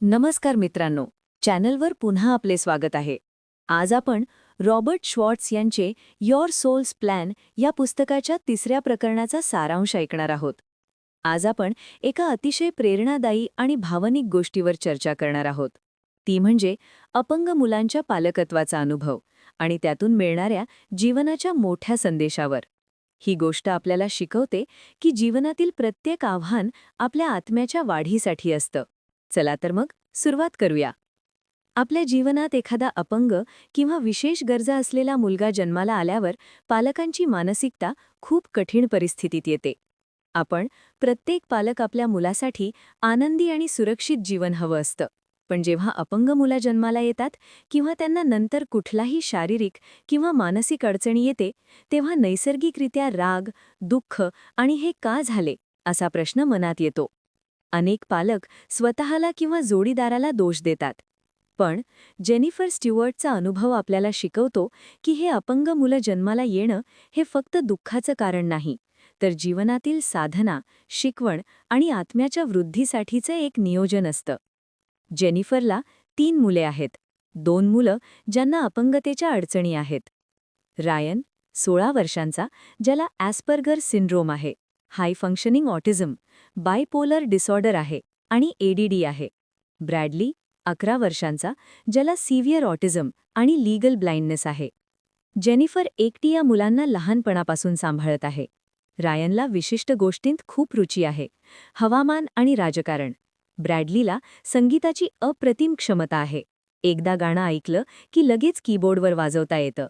नमस्कार मित्रांनो चॅनलवर पुन्हा आपले स्वागत आहे. आज आपण रॉबर्ट श्वॉर्ट्स यांचे युअर सोल्स प्लॅन या पुस्तकाच्या तिसऱ्या प्रकरणाचा सारांश ऐकणार आहोत. आज आपण एका अतिशय प्रेरणादायी आणि भावनिक गोष्टीवर चर्चा करणार आहोत. ती म्हणजे अपंग मुलांच्या पालकत्वाचा अनुभव आणि त्यातून मिळणाऱ्या जीवनाच्या मोठ्या संदेशावर. ही गोष्ट आपल्याला शिकवते की जीवनातील प्रत्येक आव्हान आपल्या आत्म्याच्या वाढीसाठी असतं. चला तर मग सुरुवात करूया. आपल्या जीवनात एखादा अपंग किंवा विशेष गरजा असलेला मुलगा जन्माला आल्यावर पालकांची मानसिकता खूप कठीण परिस्थितीत येते. आपण प्रत्येक पालक आपल्या मुलासाठी आनंदी आणि सुरक्षित जीवन हवं असतं. पण जेव्हा अपंग मुला जन्माला येतात किंवा त्यांना नंतर कुठलाही शारीरिक किंवा मानसिक अडचणी येते तेव्हा नैसर्गिकरित्या राग दुःख आणि हे का झाले असा प्रश्न मनात येतो. अनेक पालक स्वतःला किंवा जोडीदाराला दोष देतात. पण जेनिफर स्ट्युअर्टचा अनुभव आपल्याला शिकवतो की हे अपंग मुलं जन्माला येणं हे फक्त दुःखाचं कारण नाही तर जीवनातील साधना शिकवण आणि आत्म्याच्या वृद्धीसाठीचं एक नियोजन असतं. जेनिफरला तीन मुले आहेत. दोन मुलं ज्यांना अपंगतेच्या अडचणी आहेत. रायन सोळा वर्षांचा ज्याला ॲस्पर्गर सिंड्रोम आहे. High functioning autism bipolar disorder आहे आणि एडीडी आहे. ब्रॅडली अकरा वर्षांचा ज्याला सिव्हिअर ऑटिझम आणि लीगल ब्लाइंडनेस आहे. जेनिफर एकटी या मुलांना लहानपणापासून सांभाळत आहे. रायनला विशिष्ट गोष्टींत खूप रुची आहे हवामान आणि राजकारण. ब्रॅडलीला संगीताची अप्रतिम क्षमता आहे. एकदा गाणं ऐकलं की लगेच कीबोर्डवर वाजवता येतं.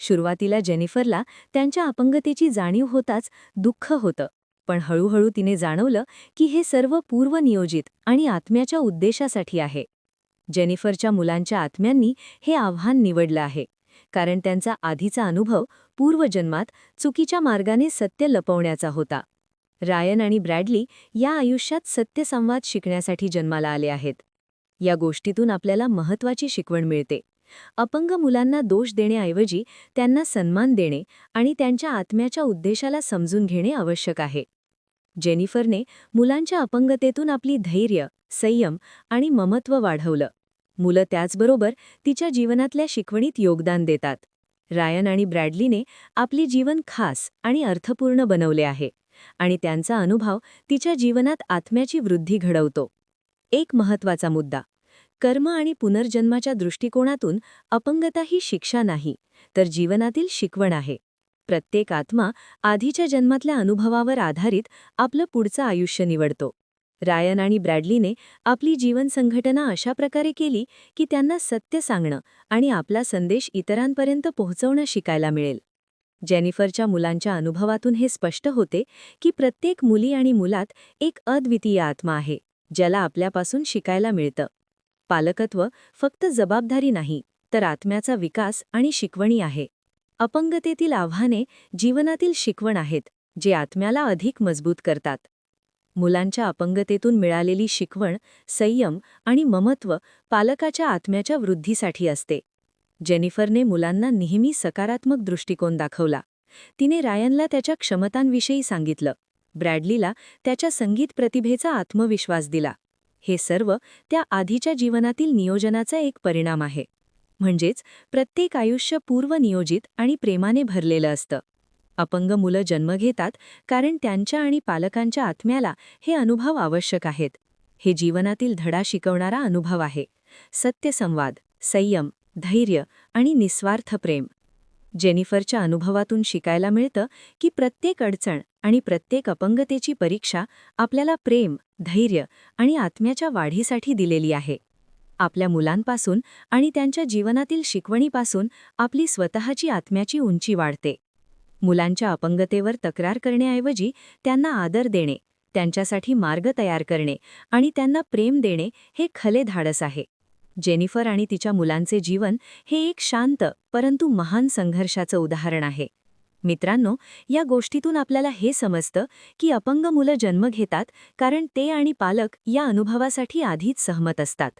सुरुवातीला जेनिफरला त्यांच्या अपंगतेची जाणीव होताच दुःख होतं. पण हळूहळू तिने जाणवलं की हे सर्व पूर्वनियोजित आणि आत्म्याच्या उद्देशासाठी आहे. जेनिफरच्या मुलांच्या आत्म्यांनी हे आव्हान निवडलं आहे. कारण त्यांचा आधीचा अनुभव पूर्वजन्मात चुकीच्या मार्गाने सत्य लपवण्याचा होता. रायन आणि ब्रॅडली या आयुष्यात सत्यसंवाद शिकण्यासाठी जन्माला आले आहेत. या गोष्टीतून आपल्याला महत्वाची शिकवण मिळते. अपंग मुलांना दोष देण्याऐवजी त्यांना सन्मान देणे आणि त्यांच्या आत्म्याच्या उद्देशाला समजून घेणे आवश्यक आहे. जेनिफरने मुलांच्या अपंगतेतून आपली धैर्य संयम आणि ममत्व वाढवलं. मुलं त्याचबरोबर तिच्या जीवनातल्या शिकवणीत योगदान देतात. रायन आणि ब्रॅडलीने आपली जीवन खास आणि अर्थपूर्ण बनवले आहे आणि त्यांचा अनुभव तिच्या जीवनात आत्म्याची वृद्धी घडवतो. एक महत्त्वाचा मुद्दा कर्म आणि पुनर्जन्माच्या दृष्टिकोनातून अपंगता ही शिक्षा नाही तर जीवनातील शिकवण आहे. प्रत्येक आत्मा आधीच्या जन्मातल्या अनुभवावर आधारित आपलं पुढचं आयुष्य निवडतो. रायन आणि ब्रॅडलीने आपली जीवन संघटना अशा प्रकारे केली की त्यांना सत्य सांगणं आणि आपला संदेश इतरांपर्यंत पोहोचवणं शिकायला मिळेल. जेनिफरच्या मुलांच्या अनुभवातून हे स्पष्ट होते की प्रत्येक मुली आणि मुलात एक अद्वितीय आत्मा आहे ज्याला आपल्यापासून शिकायला मिळतं. पालकत्व फक्त जबाबदारी नाही तर आत्म्याचा विकास आणि शिकवणी आहे. अपंगतेतील आव्हाने जीवनातील शिकवण आहेत जे आत्म्याला अधिक मजबूत करतात. मुलांच्या अपंगतेतून मिळालेली शिकवण संयम आणि ममत्व पालकाच्या आत्म्याच्या वृद्धीसाठी असते. जेनिफरने मुलांना नेहमी सकारात्मक दृष्टिकोन दाखवला. तिने रायनला त्याच्या क्षमतांविषयी सांगितलं. ब्रॅडलीला त्याच्या संगीत प्रतिभेचा आत्मविश्वास दिला. हे सर्व त्या आधीच्या जीवनातील नियोजनाचा एक परिणाम आहे. म्हणजेच प्रत्येक आयुष्य पूर्वनियोजित आणि प्रेमाने भरलेलं असतं. अपंग मुलं जन्म घेतात कारण त्यांच्या आणि पालकांच्या आत्म्याला हे अनुभव आवश्यक आहेत. हे जीवनातील धडा शिकवणारा अनुभव आहे. सत्यसंवाद संयम धैर्य आणि निस्वार्थ प्रेम. जेनिफरच्या अनुभवातून शिकायला मिळतं की प्रत्येक अडचण आणि प्रत्येक अपंगतेची परीक्षा आपल्याला प्रेम धैर्य आणि आत्म्याच्या वाढीसाठी दिलेली आहे. आपल्या मुलांपासून आणि त्यांच्या जीवनातील शिकवणीपासून आपली स्वतःची आत्म्याची उंची वाढते. मुलांच्या अपंगतेवर तक्रार करण्याऐवजी त्यांना आदर देणे त्यांच्यासाठी मार्ग तयार करणे आणि त्यांना प्रेम देणे हे खले धाडस आहे. जेनिफर आणि तिच्या मुलांचे जीवन हे एक शांत परंतु महान संघर्षाचं उदाहरण आहे. मित्रांनो या गोष्टीतून आपल्याला हे समजतं की अपंग मुलं जन्म घेतात कारण ते आणि पालक या अनुभवासाठी आधीच सहमत असतात.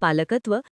पालकत्व